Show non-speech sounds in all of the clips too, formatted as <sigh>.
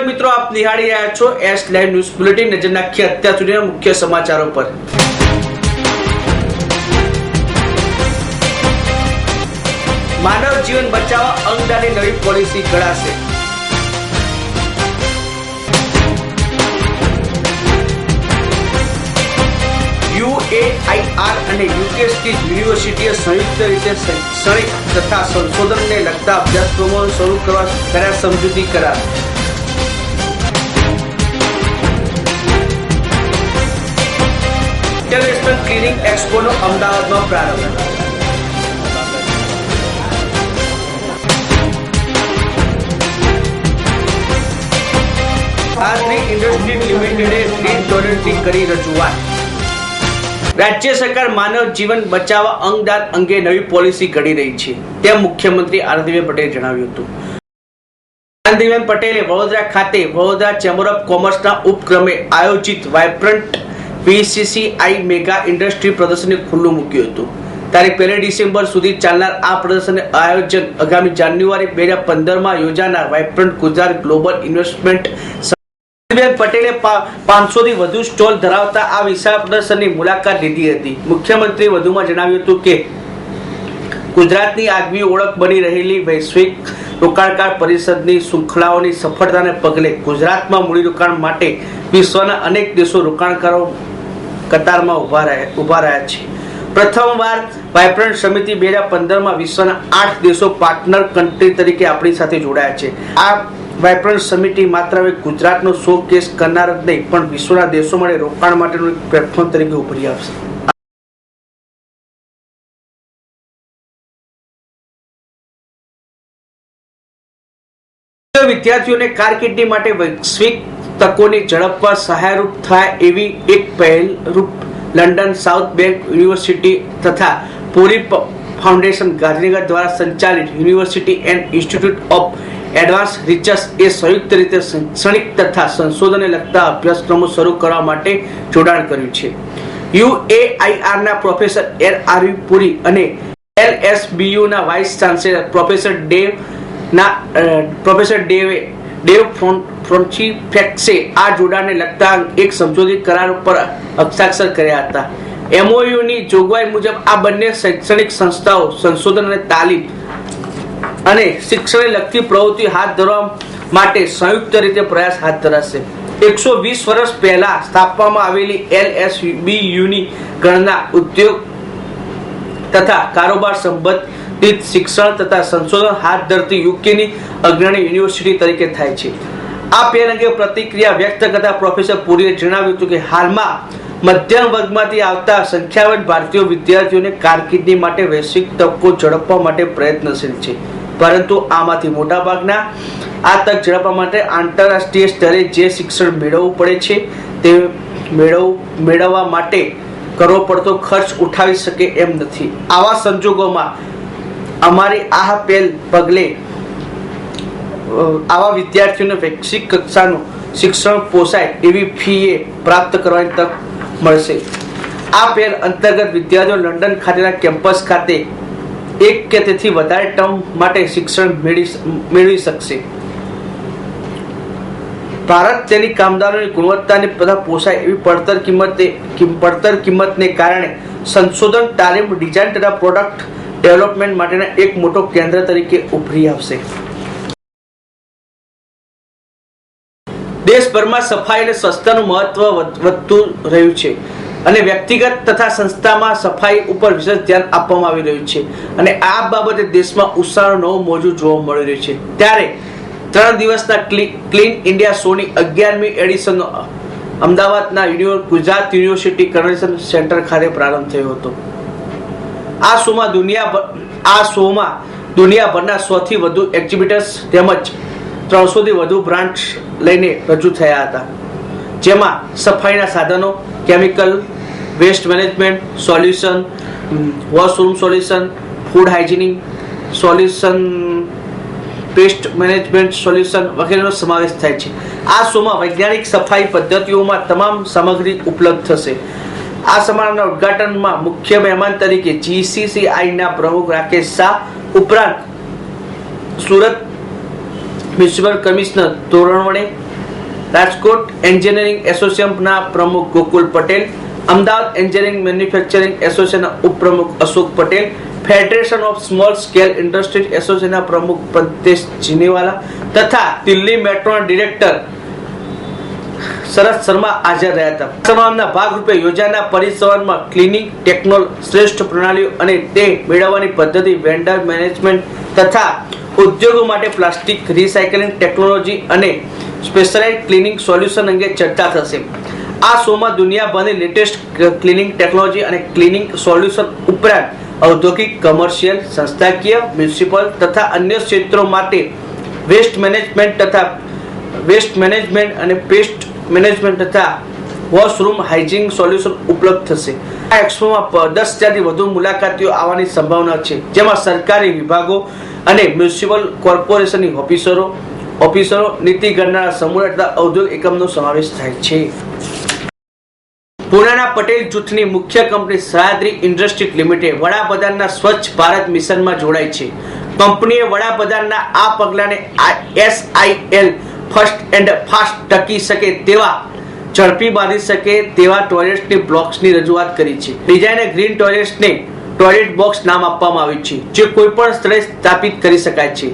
મિત્રો, આપ નિહાળી રહ્યા છો એસ લાઈવ ન્યૂઝ બુલેટિન નજર નાખીએ અત્યાર સુધીના મુખ્ય સમાચારો પર. માનવ જીવન બચાવવા અંગદાની નવી પોલિસી ઘડાશે. યુએઆઈઆર અને યુકે સ્ટેટ યુનિવર્સિટીએ સંયુક્ત રીતે શૈક્ષણિક તથા સંશોધનને લગતા અભ્યાસક્રમો શરૂ કરવા કર્યા સમજૂતી કરાર. ઇન્ટરનેશનલ ક્લિનિંગ એક્સપોનો અમદાવાદમાં પ્રારંભ. રાજ્ય સરકાર માનવ જીવન બચાવવા અંગદાન અંગે નવી પોલિસી ઘડી રહી છે. તેમ મુખ્યમંત્રી આનંદીબેન પટેલે જણાવ્યું હતું. આનંદીબેન પટેલે વડોદરા ખાતે વડોદરા ચેમ્બર ઓફ કોમર્સના ઉપક્રમે આયોજિત વાઇબ્રન્ટ વીસીસીઆઈ મેગા ઇન્ડસ્ટ્રી પ્રદર્શનને ખુલ્લું મૂક્યું હતું. તારીખ પહેલી ડિસેમ્બર સુધી ચાલનાર આ પ્રદર્શન આયોજન આગામી જાન્યુઆરી બે હજાર પંદરમાં યોજાનાર વાઇબ્રન્ટ ગુજરાત ગ્લોબલ ઇન્વેસ્ટમેન્ટ પટેલે પાંચસોથી વધુ સ્ટોલ ધરાવતા આ વિશાળ પ્રદર્શનની મુલાકાત લીધી હતી. મુખ્યમંત્રીએ વધુમાં જણાવ્યું હતું કે, ગુજરાતની આગવી ઓળખ બની રહેલી વૈશ્વિક રોકાણકાર પરિષદની શૃંખલાઓની સફળતાને પગલે ગુજરાતમાં મૂડીરોકાણ માટે વિશ્વના અનેક દેશો રોકાણકારો કતારમાં ઊભા રહ્યા ઊભા રહ્યા છે. પ્રથમવાર વાઇબ્રન્ટ સમિતિ બે હજાર પંદરમાં વિશ્વના આઠ દેશો પાર્ટનર કન્ટ્રી તરીકે આપણી સાથે જોડાયા છે. આ વાઇબ્રન્ટ સમિતિ માત્ર હવે ગુજરાતનો શો કેસ કરનાર જ નહીં, પણ વિશ્વના દેશો માટે રોકાણ માટેનું એક પ્લેટફોર્મ તરીકે ઉભરી આવશે. વિદ્યાર્થીઓને કારકિર્દી માટે વૈશ્વિક તકોને ઝડપવા સહાયરૂપ થાય એવી એક પહેલ રૂપ લંડન સાઉથ બેંક યુનિવર્સિટી તથા પોલી ફાઉન્ડેશન ગાંધીનગર દ્વારા સંચાલિત university and institute of advance research એ સંયુક્ત રીતે શૈક્ષણિક તથા સંશોધનને લગતા અભ્યાસક્રમો શરૂ કરવા માટે જોડાણ કર્યું છે. યુએઆઈઆર ના પ્રોફેસર એલ આરવી પુરી અને એલએસબીયુ ના વાઇસ ચાન્સેલર પ્રોફેસર ડેવ ના પ્રોફેસર ડેવે ડેવ ફ્રોન્ચીફેક્સે આ જોડાણને લગતા એક સમજૂતી કરાર ઉપર હસ્તાક્ષર કર્યા હતા. એમઓયુની જોગવાઈ મુજબ આ બંને શૈક્ષણિક સંસ્થાઓ સંશોધન અને તાલીમ અને શિક્ષણને લગતી પ્રવૃત્તિ હાથ ધરવા માટે સંયુક્ત રીતે પ્રયાસ હાથ ધરાશે. એકસો વીસ વર્ષ પહેલા સ્થાપવામાં આવેલી એલએસબીયુની ગણના ઉદ્યોગ તથા કારોબાર સંબંધિત શિક્ષણ તથા સંશોધન હાથ ધરતી યુકેની અગ્રણી યુનિવર્સિટી તરીકે થાય છે. આ પહેલ અંગે પ્રતિક્રિયા વ્યક્ત કરતા પ્રોફેસર પુરીએ જણાવ્યું હતું કે હાલમાં મધ્યમ વર્ગમાંથી આવતા સંખ્યાબંધ ભારતીય વિદ્યાર્થીઓને કારકિર્દી માટે વૈશ્વિક તકો ઝડપવા માટે પ્રયત્નશીલ છે. પરંતુ આમાંથી મોટાભાગના આ તક ઝડપવા માટે આંતરરાષ્ટ્રીય સ્તરે જે શિક્ષણ મેળવવું પડે છે, તે મેળવ, મેળવવા માટે કરવો પડતો ખર્ચ ઉઠાવી શકે એમ નથી. આવા સંજોગોમાં અમારી આ પહેલ પગલે આવા વિદ્યાર્થીઓને વૈશ્વિક કક્ષાનું શિક્ષણ પોસાય એવી ફી એ પ્રાપ્ત કરવાની તક મળશે. આ પહેલ અંતર્ગત વિદ્યાર્થીઓ લંડન ખાતેના કેમ્પસ ખાતે એક કે તેથી વધારે ટર્મ માટે શિક્ષણ મેળવી મેળવી શકશે. ભારત તેની કામદારોની ગુણવત્તાને બધા પોસાય એવી પડતર કિંમતે પડતર કિંમતને કારણે સંશોધન, તાલીમ, ડિઝાઇન તથા પ્રોડક્ટ ડેવલપમેન્ટ માટેના એક મોટો કેન્દ્ર તરીકે ઉભરી આવશે. દેશભરમાં સફાઈ અને સ્વચ્છતાનું મહત્વ વધતું રહ્યું છે અને વ્યક્તિગત તથા સંસ્થામાં સફાઈ ઉપર વિશેષ ધ્યાન આપવામાં આવી રહ્યું છે અને આ બાબતે દેશમાં ઉત્સાહનો નવો મોજું જોવા મળી રહ્યું છે. ત્યારે ત્રણ દિવસના ક્લીન ઇન્ડિયા શોની અગિયારમી એડિશનનો અમદાવાદના ગુજરાત યુનિવર્સિટી કન્વેન્શન સેન્ટર ખાતે પ્રારંભ થયો હતો. આ શોમાં દુનિયા આ શોમાં દુનિયાભરના સૌથી વધુ એક્ઝિબિટર્સ તેમજ ત્રણસોથી વધુ બ્રાન્ડ્સ લઈને રજૂ થયા હતા. જેમાં સફાઈના સાધનો chemical waste management solution washroom solution food hygienic solution pest management solution વગેરેનો સમાવેશ થાય છે. આ શોમાં વૈજ્ઞાનિક સફાઈ પદ્ધતિઓમાં તમામ સામગ્રી ઉપલબ્ધ થશે. આ સમારોહના ઉદઘાટનમાં મુખ્ય મહેમાન તરીકે જીસીસીઆઈના પ્રમુખ રાકેશ શાહ ઉપરાંત Surat municipal commissioner Toranwane Rajkot engineering એસોસિએશનના પ્રમુખ ગોકુલ પટેલ, અમદાવાદ એન્જિનિયરિંગ મેન્યુફેક્ચરિંગ એસોસિએશનના ઉપપ્રમુખ Ashok Patel, federation of small scale industries એસોસિએશનના પ્રમુખ પ્રદેશ જીનેવાલા તથા દિલ્હી મેટ્રોના ડિરેક્ટર શરદ શર્મા હાજર રહ્યા હતા. સમારંભના ભાગરૂપે યોજાનાર પરિસંવાદમાં ક્લિનિક ટેકનોલ શ્રેષ્ઠ પ્રણાલીઓ અને તે મેળવવાની પદ્ધતિ વેન્ડર મેનેજમેન્ટ તથા ઉદ્યોગો માટે પ્લાસ્ટિક રિસાયકલિંગ ટેકનોલોજી અને સ્પેશિયલાઇઝ ક્લિનિંગ સોલ્યુશન અંગે ચર્ચા થશે. આ શોમાં દુનિયાભરની લેટેસ્ટ ક્લિનિંગ ટેકનોલોજી અને ક્લિનિંગ સોલ્યુશન ઉપરાંત ઔદ્યોગિક, કમર્શિયલ, સંસ્થાકીય, મ્યુનિસિપલ તથા અન્ય ક્ષેત્રો માટે વેસ્ટ મેનેજમેન્ટ તથા વેસ્ટ મેનેજમેન્ટ અને પેસ્ટ મેનેજમેન્ટ તથા વોશરૂમ હાઇજીન સોલ્યુશન ઉપલબ્ધ થશે. આ એક્સપોમાં દસ હજારથી વધુ મુલાકાતીઓ આવવાની સંભાવના છે. જેમાં સરકારી વિભાગો અને મ્યુનિસિપલ કોર્પોરેશનની ઓફિસરો ઓફિસરો નીતિ ઘડનારા સમૂહ તથા ઔદ્યોગિક એકમનો સમાવેશ થાય છે. પુણાના પટેલ જૂથની મુખ્ય કંપની સહ્યાદ્રી ઇન્ડસ્ટ્રીઝ લિમિટેડ વડાપ્રધાનના સ્વચ્છ ભારત મિશનમાં જોડાઈ છે. કંપનીએ વડાપ્રધાનના આ પગલાને એસઆઈએલ ફર્સ્ટ એન્ડ ફાસ્ટ ટકી શકે તેવા, ઝડપી બાંધી શકે તેવા ટોયલેટ્સની બ્લોક્સની રજૂઆત કરી છે. ડિઝાઈને ગ્રીન ટોયલેટ્સને ટોયલેટ બોક્સ નામ આપવામાં આવ્યું છે, જે કોઈ પણ સ્થળે સ્થાપિત કરી શકાય છે.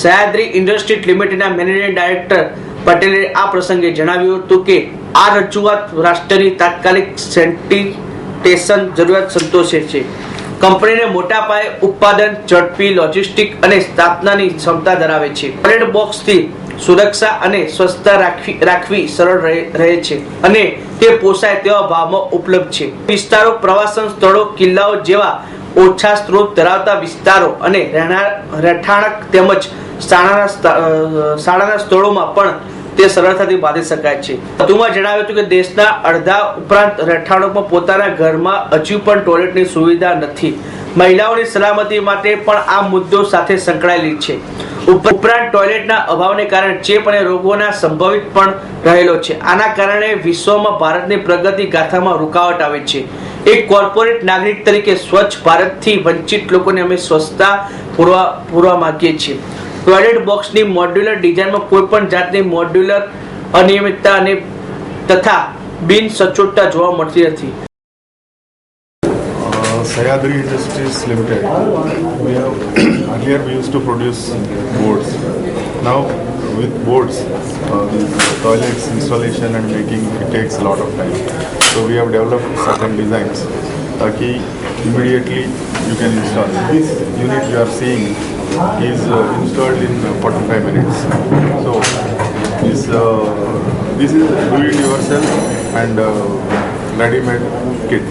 સહ્યાદ્રી ઇન્ડસ્ટ્રીઝ લિમિટેડના મેનેજિંગ ડાયરેક્ટર પટેલે આ પ્રસંગે જણાવ્યું હતું કે, આ રજૂઆત રાષ્ટ્રની તાત્કાલિક સેનિટેશન જરૂરિયાત સંતોષે છે. કંપનીને મોટા પાયે ઉત્પાદન, ઝડપી લોજિસ્ટિક અને સ્થાપનાની ક્ષમતા ધરાવે છે. ટોયલેટ બોક્સથી સુરક્ષા અને સ્વચ્છતા રાખવી રાખવી સરળ રહે છે. અને તે પોસાય તેવા ભાવમાં ઉપલબ્ધ છે. વિસ્તારો, પ્રવાસન સ્થળો, કિલ્લાઓ જેવા ઓછા સ્ત્રોત ધરાવતા વિસ્તારો અને રહેઠાણક તેમજ શાળાના શાળાના સ્થળોમાં પણ તે સરળતાથી બાંધી શકાય છે. વધુમાં જણાવ્યું હતું કે દેશના અડધા ઉપરાંત રહેઠાણોમાં પોતાના ઘરમાં હજુ પણ ટોયલેટની સુવિધા નથી. મહિલાઓની સલામતી માટે પણ આ મુદ્દો સાથે સંકળાયેલી છે. ઉપરાંત ટોયલેટના અભાવને કારણે ચેપ અને રોગોના સંભવિત પણ રહેલો છે. આના કારણે વિશ્વમાં ભારતની પ્રગતિ ગાથામાં રૂકાવટ આવે છે. એક કોર્પોરેટ નાગરિક તરીકે સ્વચ્છ ભારતથી વંચિત લોકોને અમે સ્વચ્છતા પૂરવા પૂરવા માંગીએ છીએ. ટોયલેટ બોક્સની મોડ્યુલર ડિઝાઇનમાં કોઈ પણ જાતની મોડ્યુલર અનિયમિતતા અને તથા બિન સચોટતા જોવા મળતી નથી. Sayadri Industries Limited. We have <clears throat> earlier we used to produce boards. Now with boards, uh, toilets installation and making it takes a lot of time. So we have developed certain designs. Taki immediately you can install. This unit you are seeing is uh, installed in uh, 45 minutes. So this uh, this is do it yourself and uh, ready-made kit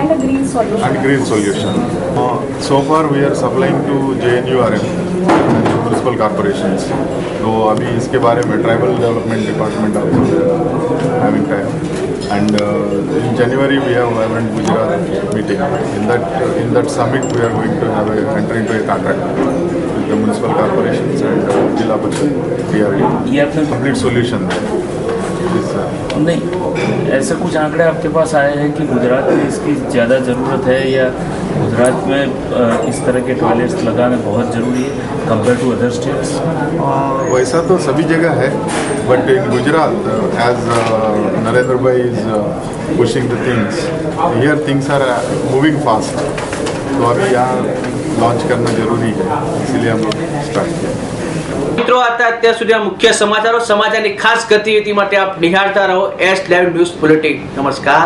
and a green solution. And green solution. Uh, so far we are supplying to JNURM and municipal corporations. तो अभी इसके बारे में tribal development department of having time and in January we have vibrant Gujarat meeting in that in that summit we are going to have enter into a contract with the municipal corporations and zila parishad DRD ये अपना complete solution है नहीं, ऐसे कुछ आंकड़े आपके पास आए हैं कि गुजरात में इसकी ज़्यादा ज़रूरत है या गुजरात में इस तरह के टॉयलेट्स लगाना बहुत ज़रूरी है कंपेयर टू अदर स्टेट्स वैसा तो सभी जगह है but in Gujarat as Narendra bhai is pushing the things here things are moving fast तो अभी यहाँ लॉन्च करना ज़रूरी है, इसीलिए हम लोग स्टार्ट किया મિત્રો હતા અત્યાર સુધી મુખ્ય સમાચારો સમાચારની ખાસ ગતિવિધિ માટે આપ નિહાળતા રહો. એસ લાઈવ ન્યૂઝ બુલેટિન નમસ્કાર.